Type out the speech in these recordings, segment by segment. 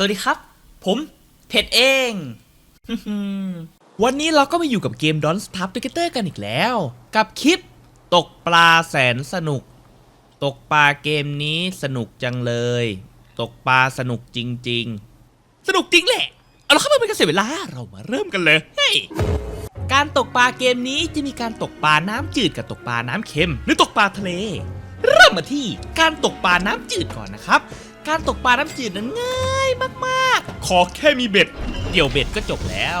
สวัสดีครับ ผมเผ็ดเอง วันนี้เราก็มาอยู่กับเกม Don't Starve Together กันอีกแล้ว กับคลิปตกปลาแสนสนุก ตกปลาเกมนี้สนุกจังเลย ตกปลาสนุกจริง ๆ สนุกจริงแหละ เอาละครับมาเป็นกันเสียเวลา เรามาเริ่มกันเลยเฮ้ยการตกปลาเกมนี้จะมีการตกปลาน้ำจืดกับตกปลาน้ำเค็ม หรือตกปลาทะเล เริ่มมาที่การตกปลาน้ำจืดก่อนนะครับ การตกปลาน้ำจืดนั้นง่ายมากๆ ขอแค่มีเบ็ด เดี่ยวเบ็ดก็จบแล้ว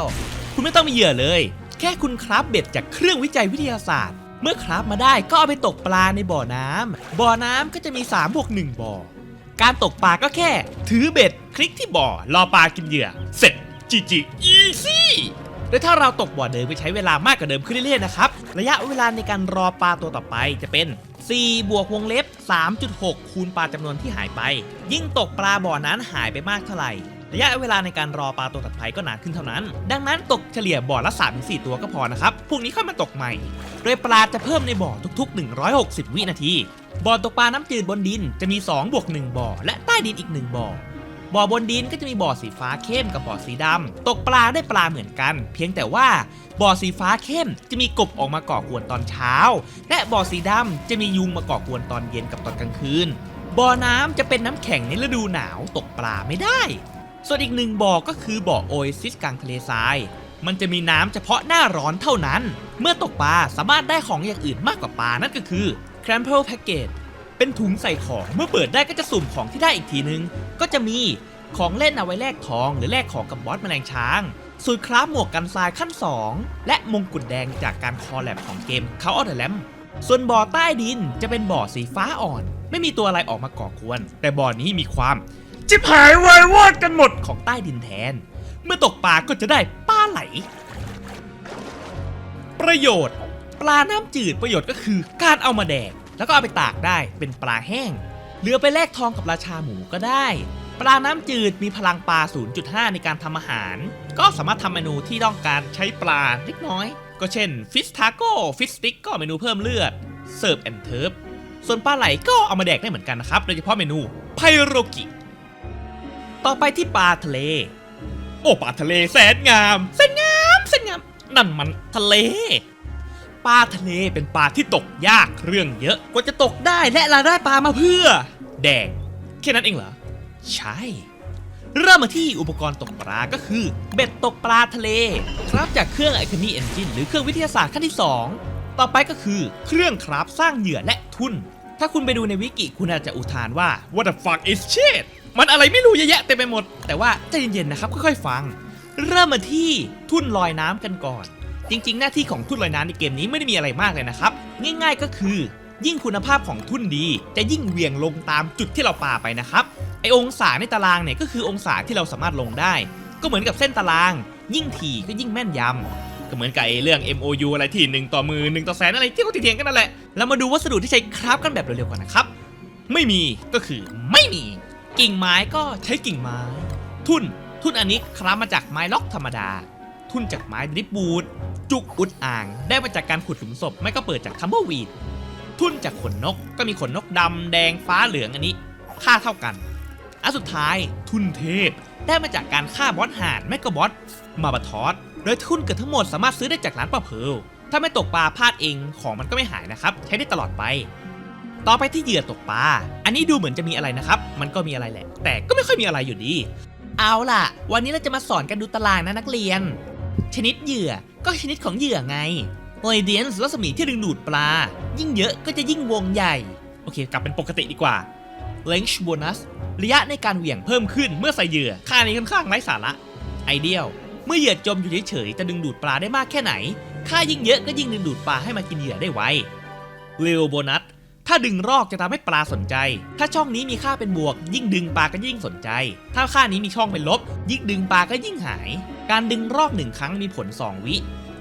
คุณไม่ต้องมีเหยื่อเลย แค่คุณคราฟเบ็ดจากเครื่องวิจัยวิทยาศาสตร์ เมื่อคราฟมาได้ก็เอาไปตกปลาในบ่อน้ำบ่อน้ำก็จะมี3บวก1บ่อ การตกปลาก็แค่ ถือเบ็ดคลิกที่บ่อ รอปลากินเหยื่อ เสร็จจีจีอีซี่โดยถ้าเราตกบ่อเดิมไปใช้เวลามากกว่าเดิมขึ้นเรื่อยๆนะครับ ระยะเวลาในการรอปลาตัวต่อไปจะเป็น 4 บวกวงเล็บ 3.6 คูณปลาจำนวนที่หายไป ยิ่งตกปลาบ่อนั้นหายไปมากเท่าไหร่ระยะเวลาในการรอปลาตัวถัดไปก็นานขึ้นเท่านั้น ดังนั้นตกเฉลี่ยบ่อละ 3-4 ตัวก็พอนะครับ พวกนี้ค่อยมาตกใหม่ โดยปลาจะเพิ่มในบ่อทุก ๆ 160 วินาที บ่อตกปลาน้ำจืดบนดินจะมี 2 บวก 1 บ่อ และใต้ดินอีก 1 บ่อ บ่อบนดินก็จะมีบ่อสีฟ้าเข้มกับบ่อสีดำตกปลาได้ปลาเหมือนกัน เพียงแต่ว่าบ่อสีฟ้าเข้มจะมีกบออกมาก่อกวนตอนเช้า และบ่อสีดำจะมียุงมาก่อกวนตอนเย็นกับตอนกลางคืน บ่อน้ำจะเป็นน้ำแข็งในฤดูหนาวตกปลาไม่ได้ ส่วนอีกหนึ่งบ่อก็คือบ่อโอเอซิสกลางทะเลทรายมันจะมีน้ำเฉพาะหน้าร้อนเท่านั้น เมื่อตกปลาสามารถได้ของอย่างอื่นมากกว่าปลานั่นก็คือ Crample Package เป็นถุงใส่ของเมื่อเปิดได้ก็จะสุ่มของที่ได้อีกทีนึง ก็จะมีของเล่นเอาไว้แลกทอง หรือแลกของกับบอสแมลงช้างสูตรคราฟหมวกกันทรายขั้น 2 และมงกุฎแดงจากการคอลแลบของเกม c o u of the Lamb ส่วนบ่อใต้ดินจะเป็นบ่อสีฟ้าอ่อน ไม่มีตัวอะไรออกมาก่อกวน แต่บ่อนี้มีความ จิบหายวายวอดกันหมดของใต้ดินแทน เมื่อตกปลาก็จะได้ปลาไหล ประโยชน์ ปลาน้ำจืดประโยชน์ก็คือการเอามาแดก แล้วก็เอาไปตากได้เป็นปลาแห้ง หรือไปแลกทองกับราชาหมูก็ได้ ปลาน้ำจืดมีพลังปลา 0.5 ในการทำอาหาร ก็สามารถทำเมนูที่ต้องการใช้ปลาเล็กน้อย ก็เช่นฟิสทาโก้ฟิสติกก็เมนูเพิ่มเลือดเสิร์ฟแอนเทิร์ฟส่วนปลาไหลก็เอามาแดกได้เหมือนกันนะครับ โดยเฉพาะเมนูไพโรกิ ต่อไปที่ปลาทะเล โอ้ปลาทะเลแสนงามแสนงามแสนงาม นั่นมันทะเล ปลาทะเลเป็นปลาที่ตกยากเรื่องเยอะ กว่าจะตกได้และเราได้ปลามาเพื่อ แดกแค่นั้นเองเหรอ ใช่ เริ่มมาที่อุปกรณ์ตกปลาก็คือ เบ็ดตกปลาทะเล ครับจากเครื่องไอคอนีเอนจินหรือเครื่องวิทยาศาสตร์ขั้นที่ 2 ต่อไปก็คือเครื่องคราฟสร้างเหยื่อและทุน ถ้าคุณไปดูในวิกิคุณอาจจะอุทานว่า what the fuck is shit มันอะไรไม่รู้เยอะแยะเต็มไปหมด แต่ว่าใจเย็นๆนะครับค่อยๆฟัง เริ่มมาที่ทุ่นลอยน้ำกันก่อน จริง ๆ หน้าที่ของทุ่นลอยน้ำในเกมนี้ไม่ได้มีอะไรมากเลยนะครับ ง่าย ๆ ก็คือ ยิ่งคุณภาพของทุ่นดี จะยิ่งเหวี่ยงลงตามจุดที่เราปาไปนะครับ ไอองศาในตารางเนี่ยก็คือองศาที่เราสามารถลงได้ ก็เหมือนกับเส้นตาราง ยิ่งถี่ก็ยิ่งแม่นยำก็เหมือนกับไอเรื่อง MOU อะไรที่ 1 ต่อมือ 1 ต่อแสนอะไรที่เขาเถียงกันนั่นแหละแล้วมาดูวัสดุที่ใช้คราฟกันแบบเร็วๆกันนะครับไม่มีก็คือไม่มี กิ่งไม้ก็ใช้กิ่งไม้ ทุ่น ทุ่นอันนี้คราฟมาจากไม้ล็อกธรรมดา ทุ่นจากไม้ดริปบูดจุกอุดอ่าง ได้มาจากการขุดหลุมศพไม่ก็เปิดจากทัมเบอร์วีดทุ่นจากขนนกก็มีขนนกดำแดงฟ้าเหลืองอันนี้ ค่าเท่ากันอันสุดท้ายทุนเทพได้มาจากการฆ่าบอสหานแมกกาบอสมาบาทอสโดยทุนเกือบทั้งหมดสามารถซื้อได้จากร้านปลาเพลถ้าไม่ตกปลาพลาดเองของมันก็ไม่หายนะครับ ใช้ได้ตลอดไป ต่อไปที่เหยื่อตกปลาอันนี้ดูเหมือนจะมีอะไรนะครับ มันก็มีอะไรแหละ แต่ก็ไม่ค่อยมีอะไรอยู่ดี เอาล่ะ วันนี้เราจะมาสอนกันดูตารางนะนักเรียน ชนิดเหยื่อก็ชนิดของเหยื่อไงโอเดียนรัศมีที่ดึงดูดปลา ยิ่งเยอะก็จะยิ่งวงใหญ่ โอเค กลับเป็นปกติดีกว่า Range Bonus ระยะในการเหวี่ยงเพิ่มขึ้นเมื่อใส่เหยื่อ ค่านี้ค่อนข้างไร้สาระ ไอเดียล เมื่อเหยื่อจมอยู่เฉยๆจะดึงดูดปลาได้มากแค่ไหน ค่ายิ่งเยอะก็ยิ่งดึงดูดปลาให้มากินเหยื่อได้ไวเร w โบนัสถ้าดึงรอกจะทำให้ปลาสนใจ ถ้าช่องนี้มีค่าเป็นบวก ยิ่งดึงปลาก็ยิ่งสนใจ ถ้าค่านี้มีช่องเป็นลบ ยิ่งดึงปลาก็ยิ่งหาย การดึงรอกหนึ่งครั้งมีผล 2 วิ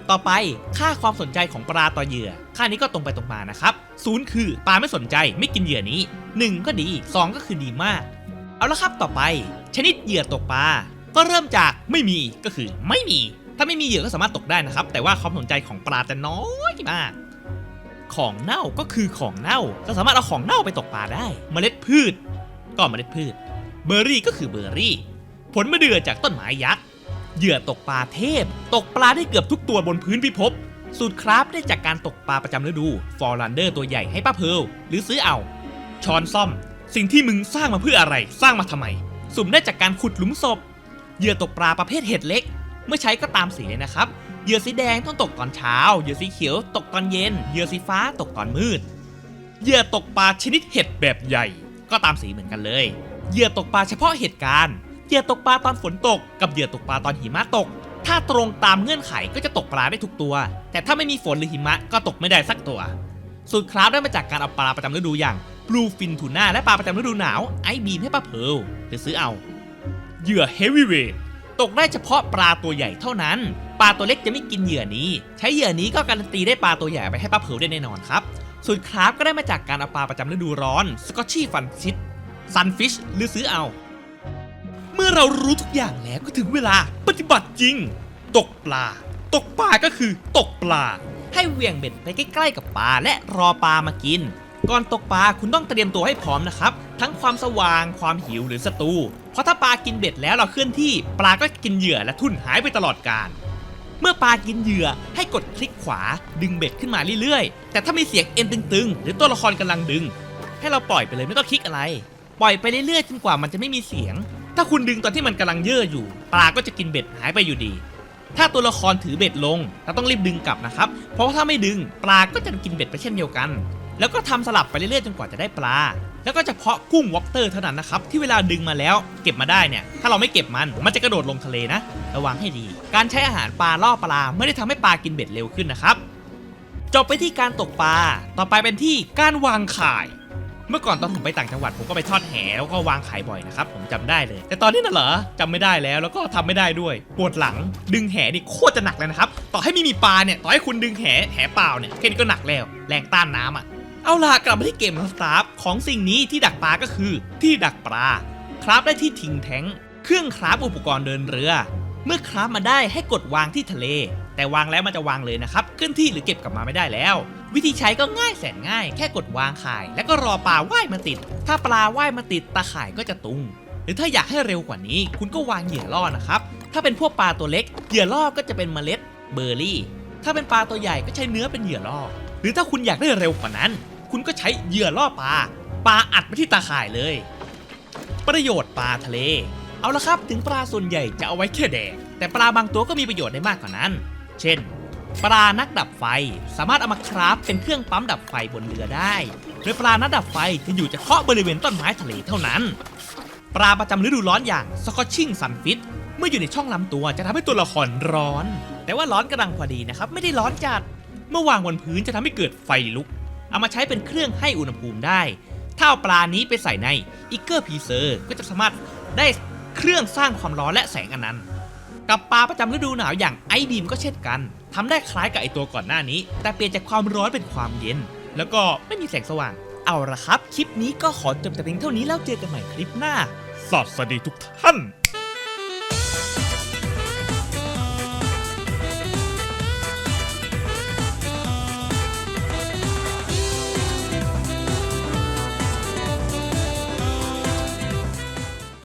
ต่อไปค่าความสนใจของปลาต่อเหยื่อ ค่านี้ก็ตรงไปตรงมานะครับศูนย์คือปลาไม่สนใจไม่กินเหยื่อนี้ 1 ก็ดี 2 ก็คือดีมาก เอาละครับต่อไป ชนิดเหยื่อตกปลาก็เริ่มจากไม่มีก็คือไม่มี ถ้าไม่มีเหยื่อก็สามารถตกได้นะครับ แต่ว่าความสนใจของปลาจะน้อยมากของเน่าก็คือของเน่าเราสามารถเอาของเน่าไปตกปลาได้ เมล็ดพืช ก็เมล็ดพืช เบอร์รี่ก็คือเบอร์รี่ผผลมะเดื่อจากต้นไม้ยักษ์ เหยื่อตกปลาเทพ ตกปลาได้เกือบทุกตัวบนพื้นพิภพสูตรคราฟได้จากการตกปลาประจำฤดูฟอร์ลันเดอร์ตัวใหญ่ให้ป้าเพร์ลหรือซื้อเอาช้อนซ่อม สิ่งที่มึงสร้างมาเพื่ออะไร สร้างมาทำไม สุ่มได้จากการขุดหลุมศพ เหยื่อตกปลาประเภทเห็ดเล็ก เมื่อใช้ก็ตามสีเลยนะครับ เหยื่อสีแดงต้องตกตอนเช้า เหยื่อสีเขียวตกตอนเย็น เหยื่อสีฟ้าตกตอนมืด เหยื่อตกปลาชนิดเห็ดแบบใหญ่ ก็ตามสีเหมือนกันเลย เหยื่อตกปลาเฉพาะเหตุการณ์ เหยื่อตกปลาตอนฝนตก กับเหยื่อตกปลาตอนหิมะตก ถ้าตรงตามเงื่อนไขก็จะตกปลาได้ทุกตัว แต่ถ้าไม่มีฝนหรือหิมะก็ตกไม่ได้สักตัว สูตรคราฟได้มาจากการเอาปลาประจำฤดูอย่างบลูฟินทูน่าและปลาประจำฤดูหนาวไอบีมให้ป้าเพร์ลหรือซื้อเอา เหยื่อเฮฟวีเวทตกได้เฉพาะปลาตัวใหญ่เท่านั้น ปลาตัวเล็กจะไม่กินเหยื่อนี้ ใช้เหยื่อนี้ก็การันตีได้ปลาตัวใหญ่ไปให้ป้าเพร์ลได้แน่นอนครับสูตรคราฟก็ได้มาจากการเอาปลาประจำฤดูร้อนสกอตชี่ฟันฟิชซันฟิชหรือซื้อเอา มื่อเรารู้ทุกอย่างแล้วก็ถึงเวลาปฏิบัติจริง ตกปลา ตกปลาก็คือตกปลา ให้เหวี่ยงเบ็ดไปใกล้ๆกับปลาและรอปลามากิน ก่อนตกปลาคุณต้องเตรียมตัวให้พร้อมนะครับ ทั้งความสว่างความหิวหรือศัตรูเพราะถ้าปลากินเบ็ดแล้วเราเคลื่อนที่ ปลาก็กินเหยื่อและทุ่นหายไปตลอดกาลเมื่อปลากินเหยื่อให้กดคลิกขวาดึงเบ็ดขึ้นมาเรื่อยๆ แต่ถ้ามีเสียงเอ็นตึงๆ หรือตัวละครกำลังดึง ให้เราปล่อยไปเลยไม่ต้องคลิกอะไร ปล่อยไปเรื่อยๆจนกว่ามันจะไม่มีเสียง ถ้าคุณดึงตอนที่มันกำลังเย่ออยู่ ปลาก็จะกินเบ็ดหายไปอยู่ดี ถ้าตัวละครถือเบ็ดลงเราต้องรีบดึงกลับนะครับ เพราะถ้าไม่ดึงปลาก็จะกินเบ็ดไปเช่นเดียวกัน แล้วก็ทำสลับไปเรื่อยๆจนกว่าจะได้ปลา แล้วก็เฉพาะกุ้งวอปเตอร์เท่านั้นนะครับที่เวลาดึงมาแล้ว เก็บมาได้เนี่ย ถ้าเราไม่เก็บมันมันจะกระโดดลงทะเลนะ ระวังให้ดี การใช้อาหารปลาล่อปลาไม่ได้ทำให้ปลากินเบ็ดเร็วขึ้นนะครับจบไปที่การตกปลา ต่อไปเป็นที่การวางข่าย เมื่อก่อนตอนผมไปต่างจังหวัดผมก็ไปทอดแหแล้วก็วางขายบ่อยนะครับผมจำได้เลย แต่ตอนนี้น่ะเหรอจำไม่ได้แล้วแล้วก็ทำไม่ได้ด้วยปวดหลังดึงแหนี่โคตรจะหนักเลยนะครับต่อให้ไม่มีปลาเนี่ยต่อให้คุณดึงแหแหเปล่าเนี่ยแค่นี้ก็หนักแล้ว แรงต้านน้ำอะเอาล่ะกลับมาที่เกมสตาร์ฟของสิ่งนี้ที่ดักปลาก็คือ ที่ดักปลาคราฟได้ที่ทิ้งแท้งเครื่องคราฟอุปกรณ์เดินเรือ เมื่อคราฟมาได้ให้กดวางที่ทะเล แต่วางแล้วมันจะวางเลยนะครับเคลื่อนที่หรือเก็บกลับมาไม่ได้แล้ว วิธีใช้ก็ง่ายแสนง่าย แค่กดวางข่าย แล้วก็รอปลาว่ายมาติด ถ้าปลาว่ายมาติดตาข่ายก็จะตุง หรือถ้าอยากให้เร็วกว่านี้ คุณก็วางเหยื่อล่อนะครับ ถ้าเป็นพวกปลาตัวเล็ก เหยื่อล่อก็จะเป็นเมล็ดเบอร์รี่ ถ้าเป็นปลาตัวใหญ่ก็ใช้เนื้อเป็นเหยื่อล่อ หรือถ้าคุณอยากได้เร็วกว่านั้น คุณก็ใช้เหยื่อล่อปลา ปลาอัดไปที่ตาข่ายเลย ประโยชน์ปลาทะเล เอาละครับ ถึงปลาส่วนใหญ่จะเอาไว้แค่แดก แต่ปลาบางตัวก็มีประโยชน์ได้มากกว่านั้น เช่น ปลานักดับไฟ สามารถเอามาคราฟเป็นเครื่องปั๊มดับไฟบนเรือได้โดยปลานักดับไฟจะอยู่เฉพาะบริเวณต้นไม้ทะเลเท่านั้น ปลาประจำฤดูร้อนอย่างสกอตชิงซันฟิตเมื่ออยู่ในช่องลำตัวจะทำให้ตัวละครร้อน แต่ว่าร้อนกำลังพอดีนะครับ ไม่ได้ร้อนจัด เมื่อวางบนพื้นจะทำให้เกิดไฟลุก เอามาใช้เป็นเครื่องให้อุณหภูมิได้ ถ้าเอาปลานี้ไปใส่ในอิกเกอร์พีเซอร์ก็จะสามารถได้เครื่องสร้างความร้อนและแสงอนันต์ กับปลาประจำฤดูหนาวอย่างไอบีมก็เช่นกันทำได้คล้ายกับไอตัวก่อนหน้านี้ แต่เปลี่ยนจากความร้อนเป็นความเย็น แล้วก็ไม่มีแสงสว่าง เอาละครับ คลิปนี้ก็ขอจบแต่เพียงเท่านี้แล้วเจอกันใหม่คลิปหน้า สวัสดีทุกท่าน